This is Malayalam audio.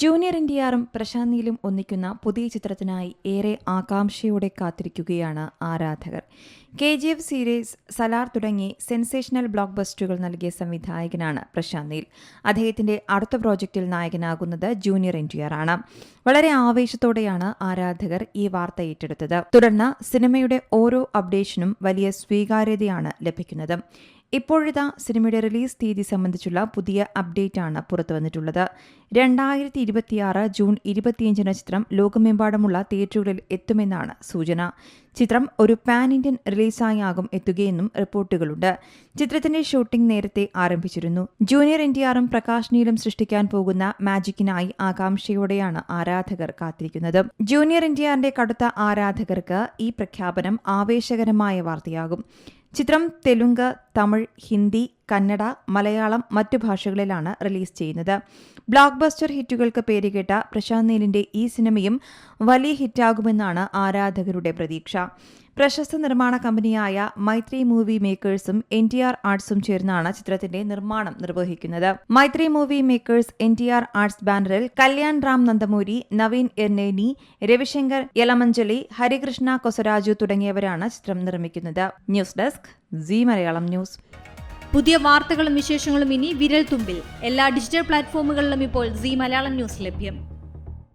ജൂനിയർ എൻഡിആറും പ്രശാന്ത് നീലും ഒന്നിക്കുന്ന പുതിയ ചിത്രത്തിനായി ഏറെ ആകാംക്ഷയോടെ കാത്തിരിക്കുകയാണ് ആരാധകർ. K G F series Salaar തുടങ്ങി സെൻസേഷണൽ ബ്ലോക്ക് ബസ്റ്ററുകൾ നൽകിയ സംവിധായകനാണ് പ്രശാന്ത് നീൽ. അദ്ദേഹത്തിന്റെ അടുത്ത പ്രോജക്റ്റിൽ നായകനാകുന്നത് ജൂനിയർ എൻഡിആർ ആണ്. വളരെ ആവേശത്തോടെയാണ് ആരാധകർ ഈ വാർത്ത ഏറ്റെടുത്തത്. തുടർന്ന് സിനിമയുടെ ഓരോ അപ്ഡേഷനും വലിയ സ്വീകാര്യതയാണ് ലഭിക്കുന്നത്. ഇപ്പോഴിതാ സിനിമയുടെ റിലീസ് തീയതി സംബന്ധിച്ചുള്ള പുതിയ അപ്ഡേറ്റ് ആണ് പുറത്തു വന്നിട്ടുള്ളത് രണ്ടായിരത്തി ഇരുപത്തിയാറ് ജൂൺ ഇരുപത്തിയഞ്ചിന് ചിത്രം ലോകമെമ്പാടുമുള്ള തിയേറ്ററുകളിൽ എത്തുമെന്നാണ് സൂചന. ചിത്രം ഒരു പാൻ ഇന്ത്യൻ റിലീസായാകും എത്തുകയെന്നും റിപ്പോർട്ടുകളുണ്ട്. ചിത്രത്തിന്റെ ഷൂട്ടിംഗ് നേരത്തെ ആരംഭിച്ചിരുന്നു. ജൂനിയർ എൻഡിആറും പ്രകാശ് നീലും സൃഷ്ടിക്കാൻ പോകുന്ന മാജിക്കിനായി ആകാംക്ഷയോടെയാണ് ആരാധകർ കാത്തിരിക്കുന്നത്. ജൂനിയർ എൻഡിആറിന്റെ കടുത്ത ആരാധകർക്ക് ഈ പ്രഖ്യാപനം ആവേശകരമായ വാർത്തയാകും. ചിത്രം തെലുങ്ക് തമിഴ് ഹിന്ദി കന്നഡ മലയാളം മറ്റു ഭാഷകളിലാണ് റിലീസ് ചെയ്യുന്നത്. ബ്ലോക്ക് ബസ്റ്റർ ഹിറ്റുകൾക്ക് പേരുകേട്ട പ്രശാന്ത് നീലിന്റെ ഈ സിനിമയും വലിയ ഹിറ്റാകുമെന്നാണ് ആരാധകരുടെ പ്രതീക്ഷ. പ്രശസ്ത നിർമ്മാണ കമ്പനിയായ മൈത്രി മൂവി മേക്കേഴ്സും എൻ ടി ആർ ആർട്സും ചേർന്നാണ് ചിത്രത്തിന്റെ നിർമ്മാണം നിർവഹിക്കുന്നത്. Mythri movie makers N T R arts ബാനറിൽ കല്യാൺ റാം നന്ദമൂരി നവീൻ എർനേനി രവിശങ്കർ യലമഞ്ചലി ഹരികൃഷ്ണ കൊസരാജു തുടങ്ങിയവരാണ് ചിത്രം നിർമ്മിക്കുന്നത്. News desk C Malayalam news. പുതിയ വാർത്തകളും വിശേഷങ്ങളും ഇനി വിരൽ തുമ്പിൽ എല്ലാ ഡിജിറ്റൽ പ്ലാറ്റ്ഫോമുകളിലും ഇപ്പോൾ സി മലയാളം ന്യൂസ് ലഭ്യം.